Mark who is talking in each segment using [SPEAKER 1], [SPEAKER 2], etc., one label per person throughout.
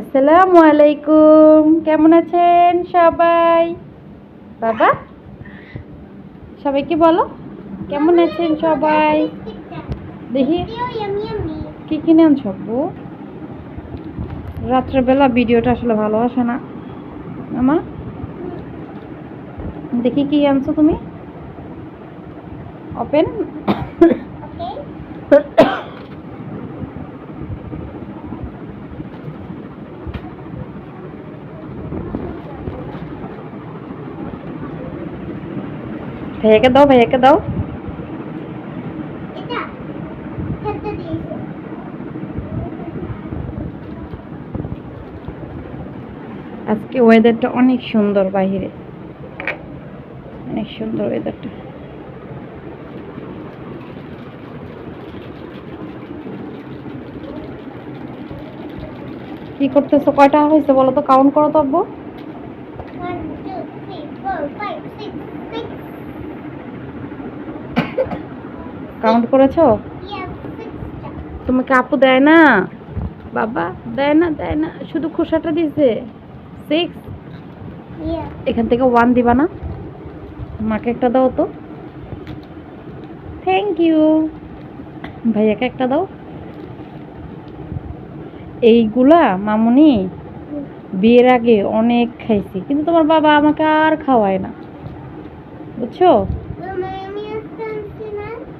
[SPEAKER 1] আসসালামু আলাইকুম। কেমন আছেন সবাই? বাবা? সবাইকে বলো, কেমন আছেন সবাই? দেখি, কি কিনে আনছো রাত্রেবেলা ভিডিওটা আসলে ভালো আসে না। আমা? দেখি কি আনছো তুমি? ওপেন ভাইয়াকে দাও ভাইয়াকে দাও। আজকে ওয়েদারটা অনেক সুন্দর বাইরে অনেক সুন্দর ওয়েদারটা কি করতেছো? কয়টা হয়েছে বলো তো? কাউন্ট করো তো আব্বু। কাউন্ট করেছ? তোমাকে আপু দেয় না? বাবা দেয় না দেয় না। শুধু খোসাটা দিছে সিক্স এখান থেকে ওয়ান দিবা না? মাকে একটা দাও তো। থ্যাংক ইউ ভাইয়াকে একটা দাও। এইগুলা মামুনি বিয়ের আগে অনেক খাইছি। কিন্তু তোমার বাবা আমাকে আর খাওয়ায় না। বুঝছ?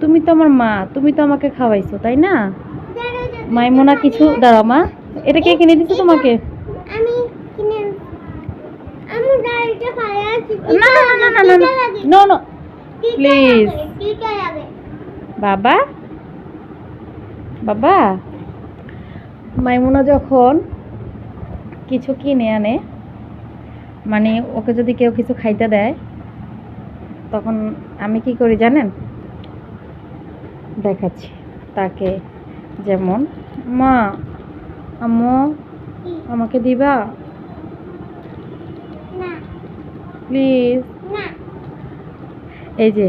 [SPEAKER 1] তুমি তো আমার মা তুমি তো আমাকে খাওয়াইছো তাই না? মাইমোনা কিছু দাঁড়াও মা এটা কে কিনে দিচ্ছে তোমাকে? না না না না না নো নো
[SPEAKER 2] লাগে
[SPEAKER 1] বাবা? বাবা? মাইমুনা যখন কিছু কিনে আনে মানে ওকে যদি কেউ কিছু খাইতে দেয় তখন আমি কি করি জানেন? দেখাচ্ছি। তাকে যেমন মা আম্মু আমাকে দিবা? প্লিজ। এই যে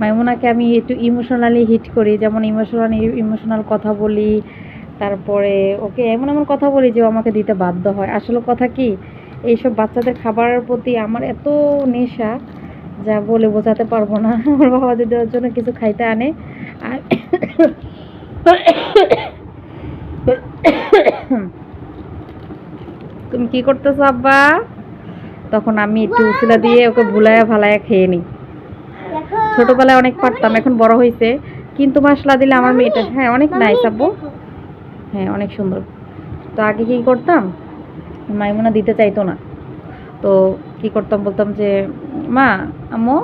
[SPEAKER 1] মাইমুনাকে আমি একটু ইমোশনালি হিট করি যেমন ইমোশনাল ইমোশনাল কথা বলি তারপরে ওকে এমন এমন কথা বলি যে ও আমাকে দিতে বাধ্য হয়। আসলে কথা কি? এইসব বাচ্চাদের খাবারের প্রতি আমার এত নেশা যা বলে বোঝাতে পারব না। আমার বাবা যদি ওর জন্য কিছু খাইতে আনে আর তুমি কি করতেছো আব্বা? তখন আমি একটু উসিলা দিয়ে ওকে ভুলায়া ভালায়া খেয়ে নিই। ছোটবেলায় অনেক পারতাম এখন বড় হয়েছে কিন্তু মশলা দিলে আমার মেয়েটা হ্যাঁ অনেক নাইস আব্বু। হ্যাঁ অনেক সুন্দর। তো আগে কি করতাম? মাইমুনা দিতে চাইতো না। তো কি করতাম বলতাম যে মা আম্মু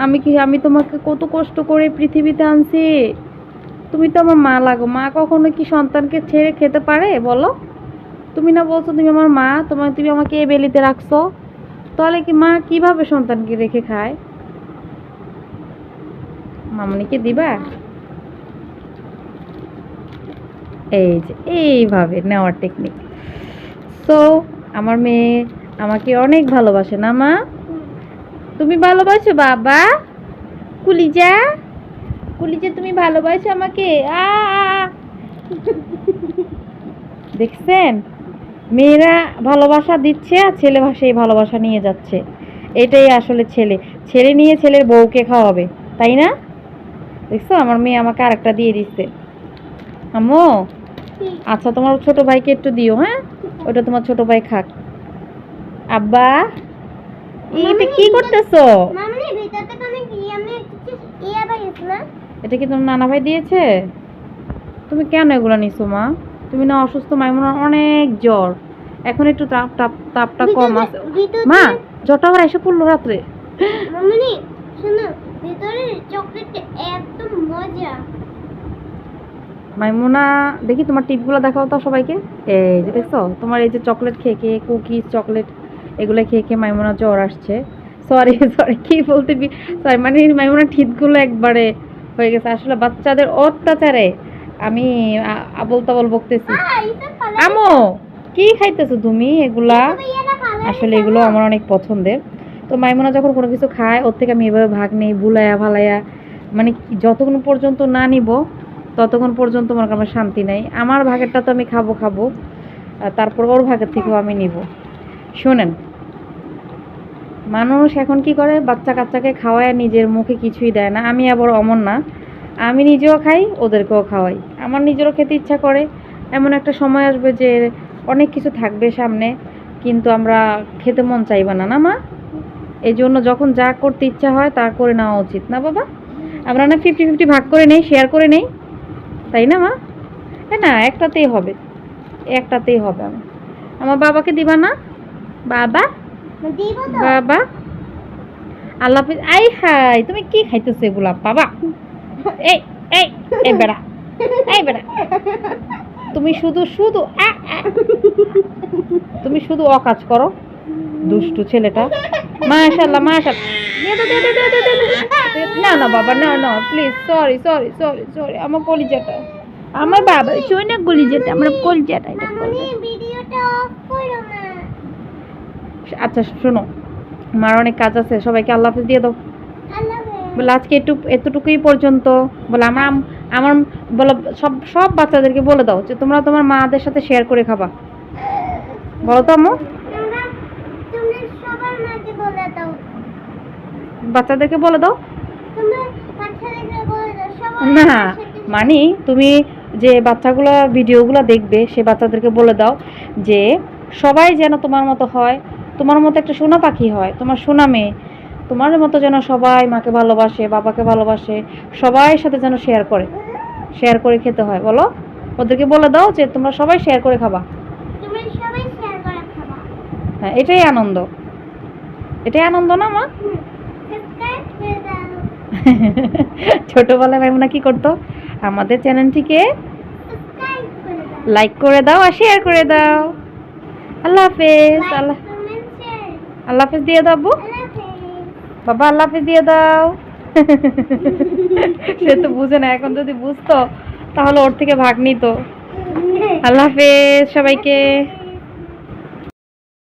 [SPEAKER 1] আমি কি, আমি তোমাকে কত কষ্ট করে পৃথিবীতে আনছি? তুমি তো আমার মা লাগো। মা কখনো কি সন্তানকে ছেড়ে খেতে পারে? বলো। তুমি না বলছো তুমি আমার মা তোমার তুমি আমাকে এই বেলিতে রাখছো। তাহলে কি মা কীভাবে সন্তানকে রেখে খায়? মামনিকে দিবা? এই যে, এইভাবে নেওয়ার টেকনিক তো আমার মেয়ে আমাকে অনেক ভালোবাসে না মা? তুমি ভালোবাসো, বাবা? কুলিজা? কুলিজা, তুমি ভালোবাসো আমাকে? আ। দেখছেন? মেয়েরা ভালোবাসা দিচ্ছে আর ছেলে সেই ভালোবাসা নিয়ে যাচ্ছে। এটাই আসলে ছেলে। ছেলে নিয়ে ছেলের বউকে খাওয়াবে, তাই না? দেখছ? আমার মেয়ে আমাকে আরেকটা দিয়ে দিচ্ছে। আম্মু আচ্ছা তোমার ছোট ভাইকে একটু দিও হ্যাঁ? ওটা তোমার ছোট ভাই খাক। আব্বা? এটা কি করতেছো?
[SPEAKER 2] মামনি কিছু ইয়া না?
[SPEAKER 1] এটা কি তোমার নানা ভাই দিয়েছে? তুমি কেন এগুলো নিছো মা? তুমি না অসুস্থ মাইমুনার অনেক জ্বর। এখন একটু তাপ তাপ তাপটা কম আছে। মা জ্বরটা আবার এসে পড়ল রাত্রে।
[SPEAKER 2] মামনি শোনো ভিতরে চকলেটটা এত মজা।
[SPEAKER 1] মাইমুনা দেখি তোমার টিপগুলো দেখাও তো সবাইকে। এই যে দেখছ তোমার এই যে চকলেট খেয়ে খেয়ে কুকিজ চকলেট এগুলো খেয়ে খেয়ে মাইমুনা জ্বর আসছে। সরি সরি কি বলতে সরি মানে মাইমুনা ঠিকগুলো একবারে হয়ে গেছে। আসলে বাচ্চাদের অত্যাচারে আমি আবল তাবল বকতেছি। আমো কি খাইতেছো তুমি এগুলা? আসলে এগুলো আমার অনেক পছন্দের। তো মাইমোনা যখন কোনো কিছু খায় ওর থেকে আমি এভাবে ভাগ নেই বুলায়া ভালায়া মানে যতক্ষণ পর্যন্ত না নিব ততক্ষণ পর্যন্ত কর আমার শান্তি নাই। আমার ভাগেরটা তো আমি খাব খাব। আর তারপর ওর ভাগের থেকেও আমি নিব। শোনেন, মানুষ এখন কি করে? বাচ্চা কাচ্চাকে খাওয়ায়, নিজের মুখে কিছুই দেয় না। আমি আবার অমন না। আমি নিজেও খাই, ওদেরকেও খাওয়াই। আমার নিজেরও খেতে ইচ্ছা করে। এমন একটা সময় আসবে যে অনেক কিছু থাকবে সামনে, কিন্তু আমরা খেতে মন চাইবে না। না মা? এই জন্য যখন যা করতে ইচ্ছা হয়, তা করে নেওয়া উচিত। না বাবা? আমরা না ফিফটি ফিফটি ভাগ করে নেই শেয়ার করে নেই। তাই না মা? হ্যাঁ না, একটাতেই হবে। একটাতেই হবে। আমার বাবাকে দিবা না? বাবা? বাবা? আল্লাহ আই হাই তুমি কি খাইতেছো এগুলা? বাবা? এই এই এই বেড়া এই বেড়া। তুমি শুধু শুধু। তুমি শুধু অকাজ করো দুষ্টু ছেলেটা। মাশাল্লাহ মাশাল্লাহ। না না বাবা না না please sorry sorry sorry sorry আমার কলিজাটা। আমার বাবা চই না কলিজাটা আমার কলিজাটা। এটা
[SPEAKER 2] ভিডিওটা অফ করো না
[SPEAKER 1] আচ্ছা শোনো আমার অনেক কাজ আছে সবাইকে আল্লাহ হাফিজ দিয়ে দাও। বলে আজকে একটু এতটুকুই পর্যন্ত বলে আমার আমার বলো সব সব বাচ্চাদেরকে বলে দাও যে তোমরা তোমার মাদের সাথে শেয়ার করে খাবা। বলো তো আম্মু। বাচ্চাদেরকে বলে দাও। না মানে তুমি যে বাচ্চাগুলো ভিডিওগুলো দেখবে সে বাচ্চাদেরকে বলে দাও যে সবাই যেন তোমার মতো হয় তোমার মতো একটা সোনা পাখি হয় তোমার সোনা মেয়ে। তোমার মতো যেন সবাই মাকে ভালোবাসে বাবাকে ভালোবাসে সবাই সাথে যেন শেয়ার করে শেয়ার করে খেতে হয় বলো? ওদেরকে বলে দাও যে তোমরা সবাই শেয়ার করে খাবা। হ্যাঁ এটাই আনন্দ। এটাই আনন্দ না মা? ছোটবেলায় মাইমুনা কি করতো? আমাদের চ্যানেলটিকে লাইক করে দাও। আর শেয়ার করে দাও। আল্লাহ হাফেজ আল্লাহ আল্লাহ হাফেজ দিয়ে দাও আব্বু। বাবা আল্লাহ হাফেজ দিয়ে দাও। সে তো বুঝে না এখন যদি বুঝতো তাহলে ওর থেকে ভাগ নিত। আল্লাহ হাফেজ সবাইকে।